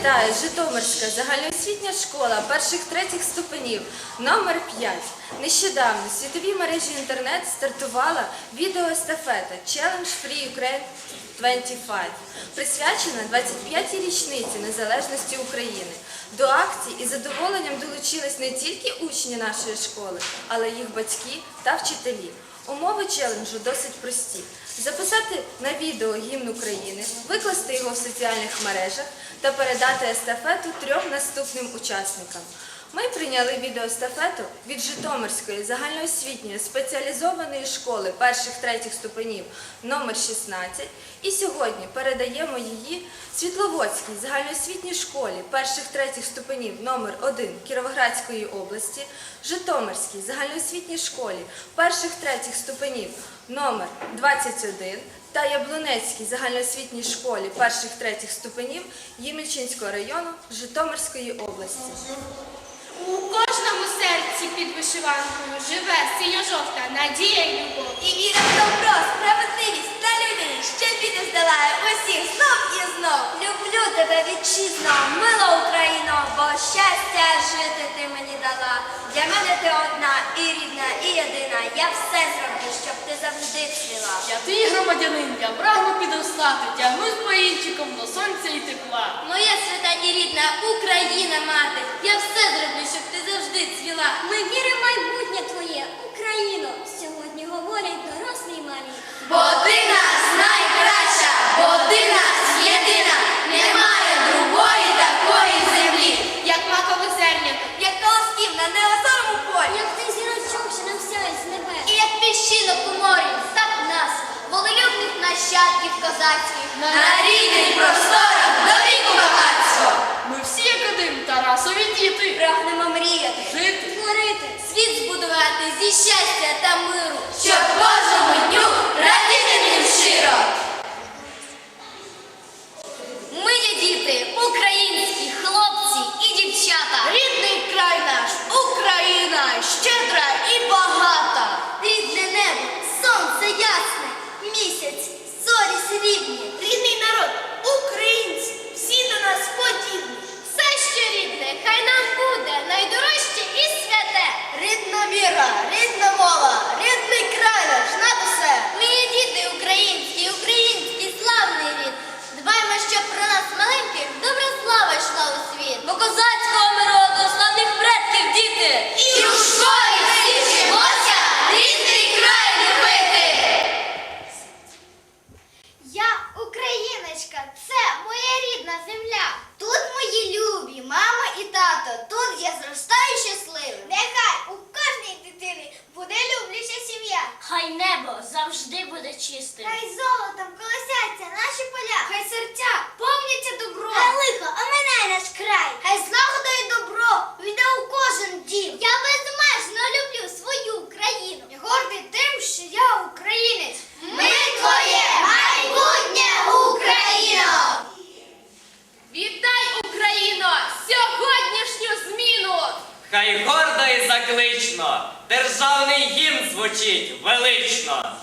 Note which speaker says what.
Speaker 1: вітає Житомирська загальноосвітня школа перших третіх ступенів номер 5. Нещодавно в світовій мережі інтернет стартувала відеоестафета Challenge Free Ukraine 25, присвячена 25-й річниці незалежності України. До акції із задоволенням долучились не тільки учні нашої школи, але й їх батьки та вчителі. Умови челенджу досить прості: записати на відео гімн України, викласти його в соціальних мережах та передати естафету трьом наступним учасникам. Ми прийняли відеоестафету від Житомирської загальноосвітньої спеціалізованої школи перших третіх ступенів номер 16 і сьогодні передаємо її Світловодській загальноосвітній школі перших третіх ступенів номер 1 Кіровоградської області, Житомирській загальноосвітній школі перших третіх ступенів номер 21 та Яблунецькій загальноосвітній школі перших третіх ступенів Ємільчинського району Житомирської області.
Speaker 2: У кожному серці під вишиванкою живе синьо-жовта надія й любов.
Speaker 3: І віра в добро, справедливість та людяність ще біди здолає усіх знов і знов. Люблю тебе, вітчизно, мила Україно, бо щастя жити ти мені дала. Для мене ти одна і рідна, і єдина. Я все зроблю, щоб ти завжди цвіла.
Speaker 4: Я твій громадянин, я прагну підростати, тягнусь поїнчиком до сонця і тепла.
Speaker 3: І рідна Україна, мати, я все зроблю, щоб ти завжди цвіла. Ми віримо майбутнє твоє, Україно. Сьогодні говорять дорослі й малі. Бо ти нас найкраща, бо ти нас єдина, немає другої такої землі.
Speaker 2: Як макове зернятко,
Speaker 3: Як колосків на неозорому полі,
Speaker 5: Як ти зірочок, що нам сяють з небес.
Speaker 3: і як піщинок у морі, так нас, волелюбних нащадків козацьких, на рідних просторах до віку багатство.
Speaker 4: Ми всі академ Тарасові діти.
Speaker 3: Прагнемо мріяти,
Speaker 4: Жити.
Speaker 3: творити, світ збудувати зі щастя та миру, щоб кожному дню радіти ним щиро. Ми є діти, українські хлопці і дівчата.
Speaker 5: Рідний край наш, Україна, щедра і багата.
Speaker 3: Рідне небо, сонце ясне, місяць, зорі срібні.
Speaker 5: Рідний народ, українці, всі до нас подібні.
Speaker 3: Все, що рідне, хай нам буде найдорожче і святе.
Speaker 5: Рідна віра, рідна мова, рідний край наш, над усе.
Speaker 3: Ми є діти українські, український славний рід. Дбаймо, щоб про нас маленьких добра слава йшла у світ. Бо козацького ми роду, славних предків діти. І у школі всі вчимося рідний край любити.
Speaker 5: Я україночка, це моя рідна земля. Тут мої любі, мама і тато. Тут я зростаю щасливим. Нехай у кожній дитини буде любляча сім'я.
Speaker 6: Хай небо завжди буде чистим.
Speaker 5: Хай золотом колосяться наші поля. Хай серця повняться добро. Хай лихо оминає наш край. Хай злагода і добро війде у кожен дім. Я безмежно люблю свою країну. Я гордий тим, що я українець.
Speaker 3: Ми твоє майбутнє, Україно!
Speaker 2: Вітай, Україно, сьогоднішню зміну!
Speaker 7: Хай гордо і заклично, державний гімн звучить велично.